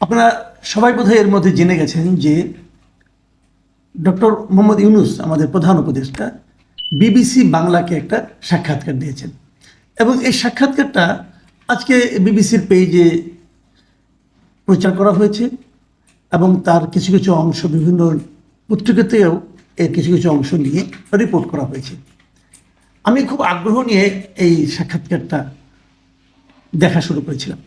আপনারা সবাই বোধহয় এর মধ্যে জেনে গেছেন যে ডক্টর মোহাম্মদ ইউনুস, আমাদের প্রধান উপদেষ্টা, বিবিসি বাংলাকে একটা সাক্ষাৎকার দিয়েছেন। এবং এই সাক্ষাৎকারটা আজকে বিবিসির পেজে প্রচার করা হয়েছে এবং তার কিছু কিছু অংশ বিভিন্ন পত্রিকাতেও এর কিছু কিছু অংশ নিয়ে রিপোর্ট করা হয়েছে। আমি খুব আগ্রহ নিয়ে এই সাক্ষাৎকারটা দেখা শুরু করেছিলাম।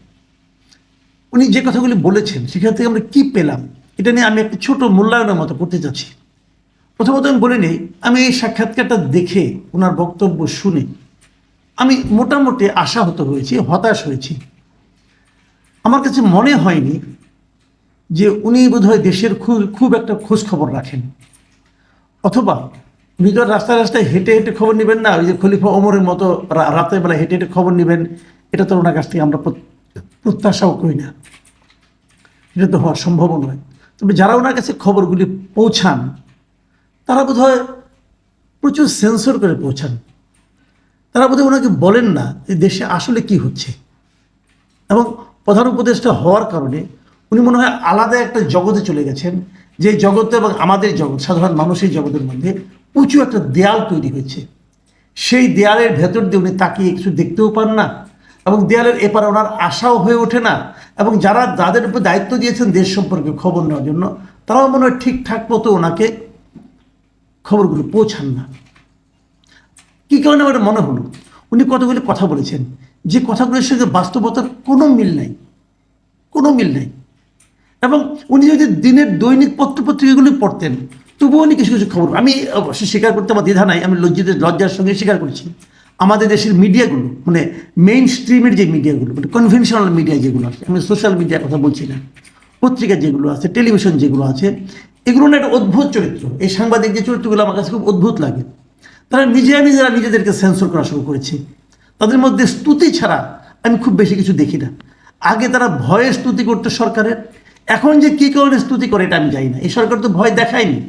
উনি যে কথাগুলি বলেছেন, সেখান থেকে আমরা কি পেলাম? এটা নিয়ে আমি একটা ছোট মূল্যায়নের মতো করতে চাচ্ছি প্রথমত আমি বলে নিই, আমি এই সাক্ষাৎকারটা দেখে ওনার বক্তব্য শুনে আমি মোটামুটি আশাহত হয়েছি, হতাশ হয়েছি। আমার কাছে মনে হয়নি যে উনি বোধহয় দেশের খুব খুব একটা খোঁজ খবর রাখেন। অথবা উনি তো রাস্তায় রাস্তায় হেঁটে হেঁটে খবর নেবেন না, ওই যে খলিফা ওমরের মতো রাতের বেলা হেঁটে হেঁটে খবর নেবেন, এটা তো ওনার কাছ থেকে আমরা প্রত্যাশাও করি না। এটা তো হওয়া সম্ভবও নয়। তবে যারা ওনার কাছে খবরগুলি পৌঁছান, তারা বোধহয় প্রচুর সেন্সর করে পৌঁছান। তারা বোধহয় ওনাকে বলেন না যে দেশে আসলে কি হচ্ছে। এবং প্রধান উপদেষ্টা হওয়ার কারণে উনি মনে হয় আলাদা একটা জগতে চলে গেছেন, যে জগতে এবং আমাদের জগৎ, সাধারণ মানুষের জগতের মধ্যে উঁচু একটা দেয়াল তৈরি হয়েছে। সেই দেয়ালের ভেতর দিয়ে উনি তাকিয়ে কিছু দেখতেও পান না। এবং দেয়ালের এপারে ওনার আশাও হয়ে ওঠে না। এবং যারা যাদের উপর দায়িত্ব দিয়েছেন দেশ সম্পর্কে খবর নেওয়ার জন্য, তারাও মনে হয় ঠিকঠাক মতো ওনাকে খবরগুলো পৌঁছান না। কী কারণে আমার মনে হলো? উনি কতগুলি কথা বলেছেন। যে কথাগুলোর সঙ্গে বাস্তবতার কোনো মিল নাই। কোনো মিল নাই। এবং উনি যদি দিনের দৈনিক পত্রপত্রিকাগুলি পড়তেন, তবুও উনি কিছু কিছু খবর আমি অবশ্যই স্বীকার করতে আমার দ্বিধা নাই, আমি লজ্জিত লজ্জার সঙ্গে স্বীকার করছি। আমাদের দেশের মিডিয়াগুলো মানে মেইন স্ট্রিমের যে মিডিয়াগুলো মানে কনভেনশনাল মিডিয়া যেগুলো আছে, আমি সোশ্যাল মিডিয়ার কথা বলছি না, পত্রিকা যেগুলো আছে টেলিভিশন যেগুলো আছে, এগুলো না একটা অদ্ভুত চরিত্র। এই সাংবাদিক যে চরিত্রগুলো আমার কাছে খুব অদ্ভুত লাগে। তারা নিজেরা নিজেরা নিজেদেরকে সেন্সর করা শুরু করেছে। তাদের মধ্যে স্তুতি ছাড়া আমি খুব বেশি কিছু দেখি না। আগে তারা ভয়ে স্তুতি করতো সরকারের, এখন যে কী কারণে স্তুতি করে এটা আমি জানি না। এই সরকার তো ভয় দেখায়নি,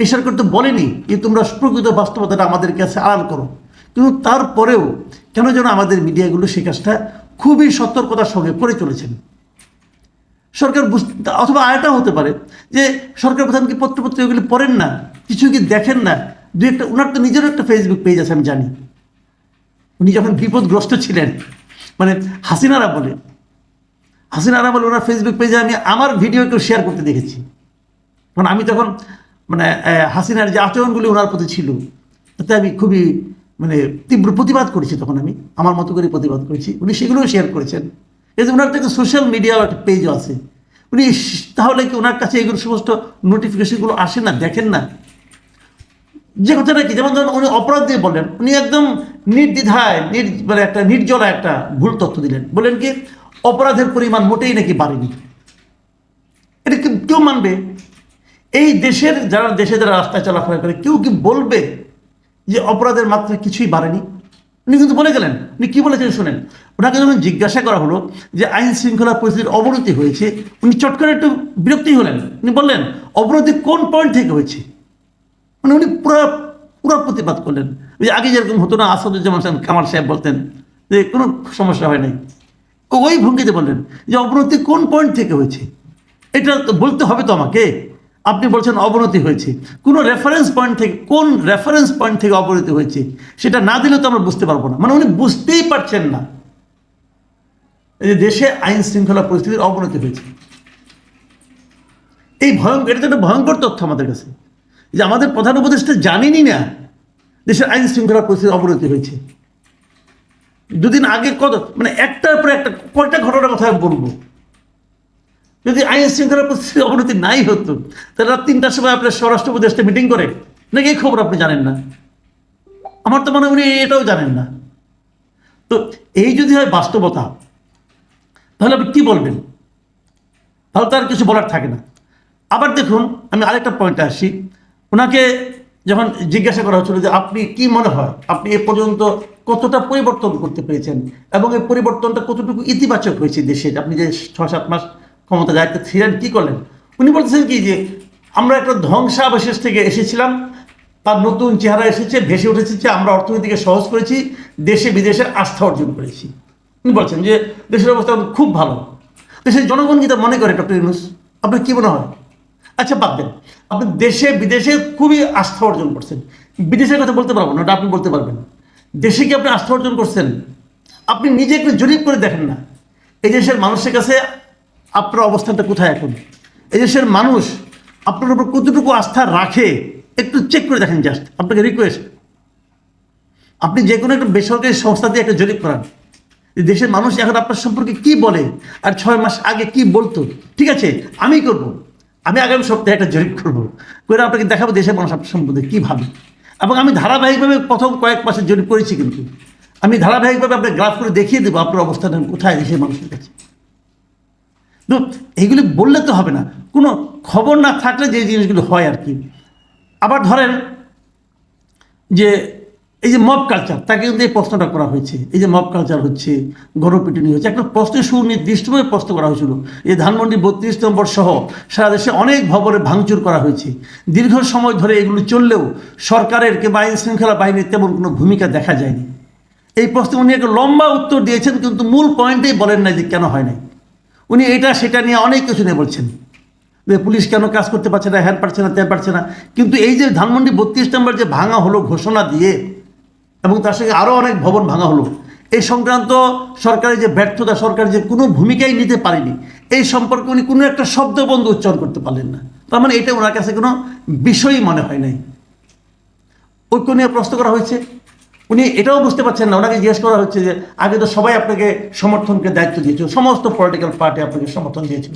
এই সরকার তো বলেনি যে তোমরা প্রকৃত বাস্তবতাটা আমাদের কাছে আড়াল করো। কিন্তু তারপরেও কেন যেন আমাদের মিডিয়াগুলো সেই কাজটা খুবই সতর্কতার সঙ্গে করে চলেছেন। সরকার বুঝ- অথবা আয়টা হতে পারে যে সরকার প্রধান কি পত্রপত্রিকাগুলি পড়েন না কিছু কি দেখেন না, দু একটা ওনার তো নিজেরও একটা ফেসবুক পেজ আছে আমি জানি। উনি যখন বিপদগ্রস্ত ছিলেন মানে হাসিনারা বলে হাসিনারা বলে ওনার ফেসবুক পেজে আমি আমার ভিডিও একটু শেয়ার করতে দেখেছি। কারণ আমি তখন মানে হাসিনার যে আচরণগুলি ওনার প্রতি ছিল, তাতে আমি খুবই মানে তীব্র প্রতিবাদ করেছি তখন আমি, আমার মতো করে প্রতিবাদ করেছি। উনি সেগুলোও শেয়ার করেছেন। যে ওনার থেকে সোশ্যাল মিডিয়া একটা পেজও আছে। উনি তাহলে কি ওনার কাছে এগুলো সমস্ত নোটিফিকেশনগুলো আসে না, দেখেন না? যে কথাটা কি? যেমন ধরুন উনি অপরাধ দিয়ে বলেন, উনি একদম নির্দ্বিধায়, নির মানে একটা নির্জলা একটা ভুল তথ্য দিলেন। বলেন কি, অপরাধের পরিমাণ মোটেই নাকি বাড়েনি। এটা কেউ মানবে? এই দেশের যারা দেশে যারা রাস্তায় চলাফেরা করে, কেউ কি বলবে? যে অপরাধের মাত্রা কিছুই বাড়েনি। উনি কিন্তু বলে গেলেন, উনি কি বলেছেন শোনেন? ওনাকে যখন জিজ্ঞাসা করা হলো যে আইন শৃঙ্খলা পরিস্থিতির অবনতি হয়েছে, উনি চট করে একটু বিরক্তি হলেন। উনি বললেন, অবনতি কোন পয়েন্ট থেকে হয়েছে? মানে উনি পুরো পুরো প্রতিবাদ করলেন। যে আগে যেরকম হতো না, আসাদুজ্জামান সাহেব, কামাল সাহেব বলতেন যে কোনো সমস্যা হয় নাই। ওই ভঙ্গিতে বললেন যে অবনতি কোন পয়েন্ট থেকে হয়েছে? এটা বলতে হবে তো আমাকে। আপনি বলছেন অবনতি হয়েছে। কোনো রেফারেন্স পয়েন্ট থেকে, কোন রেফারেন্স পয়েন্ট থেকে অবনতি হয়েছে, সেটা না দিলে তো আমরা বুঝতে পারব না। মানে উনি বুঝতেই পারছেন না যে দেশে আইন শৃঙ্খলা পরিস্থিতির অবনতি হয়েছে। এই ভয়ঙ্কর এটা তো একটা ভয়ঙ্কর তথ্য আমাদের কাছে। যে আমাদের প্রধান উপদেষ্টা জানেনই না দেশের আইন শৃঙ্খলা পরিস্থিতির অবনতি হয়েছে। দুদিন আগে কত মানে একটার পর একটা, কয়টা ঘটনার কথা বলব? যদি আইন শৃঙ্খলা পরিস্থিতির অবনতি নাই হতো, তাহলে রাত তিনটার সময় আপনার স্বরাষ্ট্র উপদেষ্টা মিটিং করে, নাকি এই খবর আপনি জানেন না? আমার তো মনে উনি এটাও জানেন না। তো এই যদি হয় বাস্তবতা, তাহলে আপনি কী বলবেন? তাহলে তার কিছু বলার থাকে না। আবার দেখুন, আমি আরেকটা পয়েন্টে আসি। ওনাকে যখন জিজ্ঞাসা করা হচ্ছিল যে আপনি কি মনে হয়, আপনি এ পর্যন্ত কতটা পরিবর্তন করতে পেরেছেন, এবং এই পরিবর্তনটা কতটুকু ইতিবাচক হয়েছে দেশের আপনি যে ছয় সাত মাস ক্ষমতা দায়িত্বে ছিলেন, কি করলেন? উনি বলতেছেন কি যে, আমরা একটা ধ্বংসাবশেষ থেকে এসেছিলাম, তার নতুন চেহারা এসেছে, ভেসে উঠেছে যে আমরা অর্থনীতিকে সহজ করেছি, দেশে বিদেশের আস্থা অর্জন করেছি। উনি বলছেন যে, দেশের অবস্থা খুব ভালো। দেশের জনগণ কি তা মনে করে, ডক্টর ইউনুস? আপনার কী মনে হয়? আচ্ছা বাদ দেন। আপনি দেশে বিদেশে খুবই আস্থা অর্জন করছেন। বিদেশের কথা বলতে পারব না, ওটা আপনি বলতে পারবেন। দেশে কি আপনি আস্থা অর্জন করছেন? আপনি নিজে একটু জরিপ করে দেখেন না। এই দেশের মানুষের কাছে আপনার অবস্থানটা কোথায় এখন? এই দেশের মানুষ আপনার উপর কতটুকু আস্থা রাখে, একটু চেক করে দেখেন জাস্ট আপনাকে রিকোয়েস্ট আপনি যে কোনো একটা বেসরকারি সংস্থা দিয়ে একটা জরিপ করান। দেশের মানুষ এখন আপনার সম্পর্কে কি বলে, আর ছয় মাস আগে কি বলতো, ঠিক আছে? আমি করব। আমি আগামী সপ্তাহে একটা জরিপ করব। করে আপনাকে দেখাবো দেশের মানুষ আপনার সম্পর্কে কী ভাবে। এবং আমি ধারাবাহিকভাবে প্রথম কয়েক মাসে জরিপ করেছি কিন্তু। আমি ধারাবাহিকভাবে আপনার গ্রাফ করে দেখিয়ে দেবো আপনার অবস্থান কোথায় দেশের মানুষের কাছে। তো এইগুলি বললে তো হবে না। কোনো খবর না থাকলে যে জিনিসগুলো হয় আর কি। আবার ধরেন যে এই যে মব কালচার তাকে কিন্তু এই প্রশ্নটা করা হয়েছে। এই যে মব কালচার হচ্ছে গণপিটুনি হচ্ছে, একটা প্রশ্নের সুনির্দিষ্টভাবে প্রশ্ন করা হয়েছিল। এই ধানমন্ডি বত্রিশ নম্বর সহ সারা দেশে অনেক ভবনে ভাঙচুর করা হয়েছে। দীর্ঘ সময় ধরে এগুলো চললেও সরকারের কিংবা আইন শৃঙ্খলা বাহিনীর তেমন কোনো ভূমিকা দেখা যায়নি। এই প্রশ্নে উনি একটা লম্বা উত্তর দিয়েছেন, কিন্তু মূল পয়েন্টেই বলেন না যে কেন হয় নাই। উনি এটা, সেটা নিয়ে অনেক কিছু নিয়ে বলছেন। যে পুলিশ কেন কাজ করতে পারছে না, হ্যান পারছে না, ত্যান পারছে না। কিন্তু এই যে ধানমন্ডি বত্রিশ নম্বর যে ভাঙা হলো ঘোষণা দিয়ে, এবং তার সঙ্গে আরও অনেক ভবন ভাঙা হলো, এই সংক্রান্ত সরকারের যে ব্যর্থতা সরকার যে কোনো ভূমিকাই নিতে পারেনি, এই সম্পর্কে উনি কোনো একটা শব্দ বন্ধ উচ্চারণ করতে পারলেন না। তার মানে এটা ওনার কাছে কোনো বিষয়ই মনে হয় নাই। ঐক্য নিয়ে প্রশ্ন করা হয়েছে। উনি এটাও বুঝতে পারছেন না, ওনাকে জিজ্ঞেস করা হচ্ছে যে, আগে তো সবাই আপনাকে সমর্থনকে দায়িত্ব দিয়েছিল, সমস্ত পলিটিক্যাল পার্টি আপনাকে সমর্থন দিয়েছিল।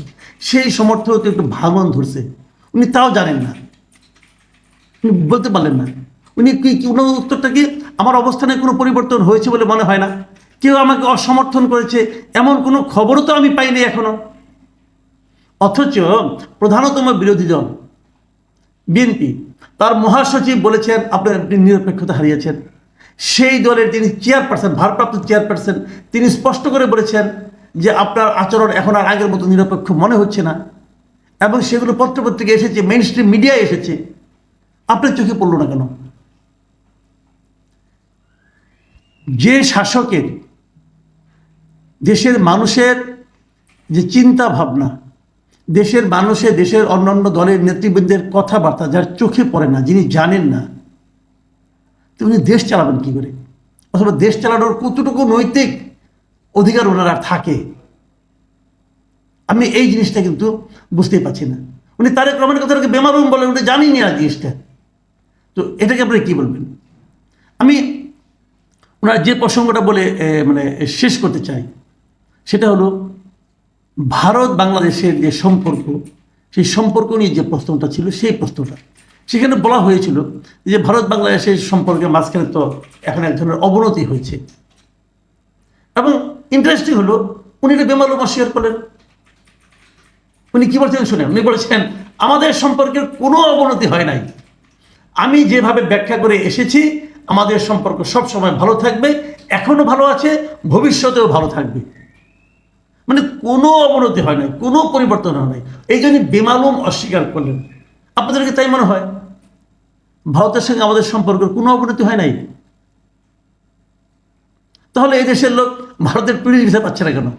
সেই সমর্থন তো একটু ভাঙন ধরছে। উনি তাও জানেন না। উনি বলতে পারলেন না। উনি কি ওনার উত্তরটা কি, আমার অবস্থানে কোনো পরিবর্তন হয়েছে বলে মনে হয় না? কেউ আমাকে অসমর্থন করেছে, এমন কোনো খবরও তো আমি পাইনি এখনও। অথচ প্রধানতম বিরোধী দল, বিএনপি, তার মহাসচিব বলেছেন, আপনার আপনি নিরপেক্ষতা হারিয়েছেন। সেই দলের যিনি চেয়ারপারসন ভারপ্রাপ্ত চেয়ারপারসন তিনি স্পষ্ট করে বলেছেন যে আপনার আচরণ এখন আর আগের মতো নিরপেক্ষ মনে হচ্ছে না। এবং সেগুলো পত্রপত্রিকা এসেছে মেইন স্ট্রিম মিডিয়ায় এসেছে। আপনার চোখে পড়ল না কেন? যে শাসকের, দেশের মানুষের যে চিন্তা ভাবনা দেশের মানুষে, দেশের অন্যান্য দলের নেতৃবৃন্দের কথাবার্তা যার চোখে পড়ে না, যিনি জানেন না তো উনি দেশ চালাবেন কি করে? অথবা দেশ চালানোর কতটুকু নৈতিক অধিকার ওনার আর থাকে? আমি এই জিনিসটা কিন্তু বুঝতেই পারছি না। উনি তারেক রহমানের কথাটাকে বেমারুম বলে, উনি জানিনি না জিনিসটা। তো এটাকে আপনারা কী বলবেন? আমি ওনার যে প্রসঙ্গটা বলে মানে শেষ করতে চাই, সেটা হলো ভারত বাংলাদেশের যে সম্পর্ক, সেই সম্পর্ক নিয়ে যে প্রশ্নটা ছিল, সেই প্রশ্নটা। সেখানে বলা হয়েছিল যে ভারত বাংলাদেশের সম্পর্কে মাঝখানে তো এখন এক ধরনের অবনতি হয়েছে। এবং ইন্টারেস্টিং হলো, উনি এটা বেমালুম অস্বীকার করলেন। উনি কি বলছেন শুনেন? উনি বলেছেন, আমাদের সম্পর্কের কোনো অবনতি হয় নাই। আমি যেভাবে ব্যাখ্যা করে এসেছি, আমাদের সম্পর্ক সব সময় ভালো থাকবে, এখনও ভালো আছে, ভবিষ্যতেও ভালো থাকবে। মানে কোনো অবনতি হয় নাই, কোনো পরিবর্তন হয় নাই। এই জন্য বেমালুম অস্বীকার করলেন। আপনাদেরকে তাই মনে হয়? ভারতের সঙ্গে আমাদের সম্পর্কের কোনো অবনতি হয় নাই। তাহলে এই দেশের লোক ভারতের টুরিস্ট ভিসা পাচ্ছে না কেন?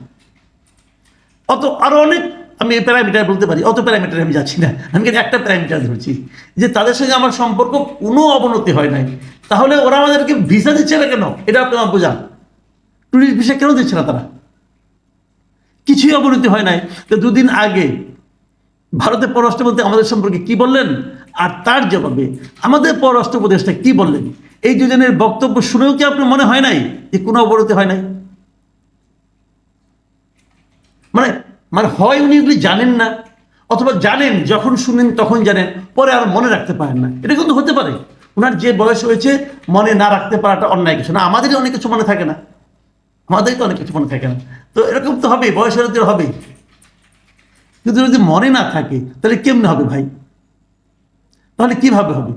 অত আরও অনেক আমি এই প্যারামিটার বলতে পারি, অত প্যারামিটার আমি যাচ্ছি না। আমি কিন্তু একটা প্যারামিটার ধরছি? যে তাদের সঙ্গে আমার সম্পর্ক কোনো অবনতি হয় নাই। তাহলে ওরা আমাদেরকে ভিসা দিচ্ছে না কেন? এটা আপনি আমার বোঝান। টুরিস্ট ভিসা কেন দিচ্ছে না তারা? কিছুই অবনতি হয় নাই। তো দুদিন আগে ভারতের পররাষ্ট্রমন্ত্রী আমাদের সম্পর্কে কি বললেন? আর তার জবাবে আমাদের পররাষ্ট্র উপদেষ্টা কি বললেন? এই দুজনের বক্তব্য শুনেও কি আপনার মনে হয় নাই যে কোনো অবনতি হয় নাই? মানে মানে হয় উনি এগুলি জানেন না, অথবা জানেন, যখন শুনেন তখন জানেন, পরে আর মনে রাখতে পারেন না। এটা কিন্তু হতে পারে। ওনার যে বয়স হয়েছে, মনে না রাখতে পারাটা অন্যায় কিছু না। আমাদেরই অনেক কিছু মনে থাকে না। আমাদেরই তো অনেক কিছু মনে থাকে না। তো এরকম তো হবে বয়সের তো হবেই। কিন্তু যদি মনে না থাকে, তাহলে কেমনে হবে ভাই? তাহলে কীভাবে হবে?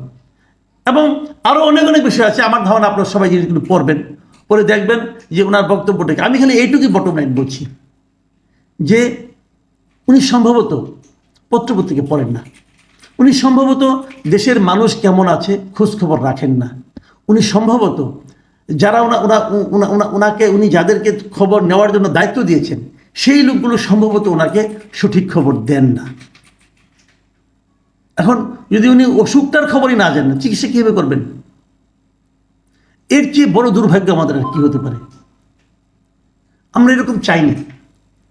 এবং আরও অনেক অনেক বিষয় আছে, আমার ধারণা আপনারা সবাই জিনিসগুলো পড়বেন পরে দেখবেন যে ওনার বক্তব্যটাকে আমি খালি এইটুকুই বটম লাইন বলছি, যে উনি সম্ভবত পত্রপত্রিকা পড়েন না। উনি সম্ভবত দেশের মানুষ কেমন আছে খোঁজখবর রাখেন না। উনি সম্ভবত যারা ওনা ওনা ওনা- ওনা ওনাকে, উনি যাদেরকে খবর নেওয়ার জন্য দায়িত্ব দিয়েছেন, সেই লোকগুলো সম্ভবত ওনাকে সঠিক খবর দেন না। এখন যদি উনি অসুখটার খবরই না জানেন, চিকিৎসা কীভাবে করবেন? এর চেয়ে বড় দুর্ভাগ্য আমাদের আর কি হতে পারে? আমরা এরকম চাই চাইনি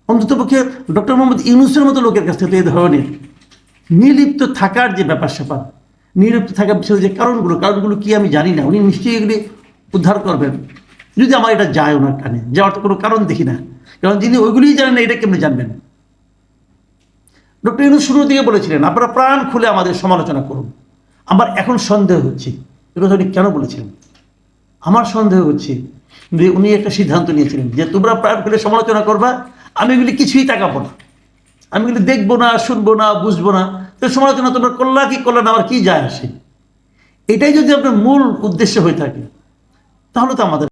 অন্ততপক্ষে ডক্টর মোহাম্মদ ইউনুসের মতো লোকের কাছ থেকে এই ধরনের নির্লিপ্ত থাকার যে ব্যাপার স্যাপার, নির্লিপ্ত থাকার পিছনে যে কারণগুলো কারণগুলো কি আমি জানি না, উনি নিশ্চয়ই এগুলি উদ্ধার করবেন। যদি আমার এটা যায় ওনার কানে, যাওয়ার তো কোনো কারণ দেখি না। কারণ যিনি ওইগুলিই জানেন না, এটা কেমনি জানবেন? ডক্টর ইউনুস শুরুর দিকে বলেছিলেন, আপনারা প্রাণ খুলে আমাদের সমালোচনা করুন। আমার এখন সন্দেহ হচ্ছে, এ কথা উনি কেন বলেছিলেন? আমার সন্দেহ হচ্ছে যে উনি একটা সিদ্ধান্ত নিয়েছিলেন যে, তোমরা প্রাণ খুলে সমালোচনা করবা, আমি এগুলি কিছুই তাকাবো না। আমি এগুলি দেখব না, শুনব না, বুঝব না। তো সমালোচনা তোমরা করলা কি করলা না, আমার কি যায় আসে? এটাই যদি আপনার মূল উদ্দেশ্য হয়ে থাকে, তাহলে তো আমাদের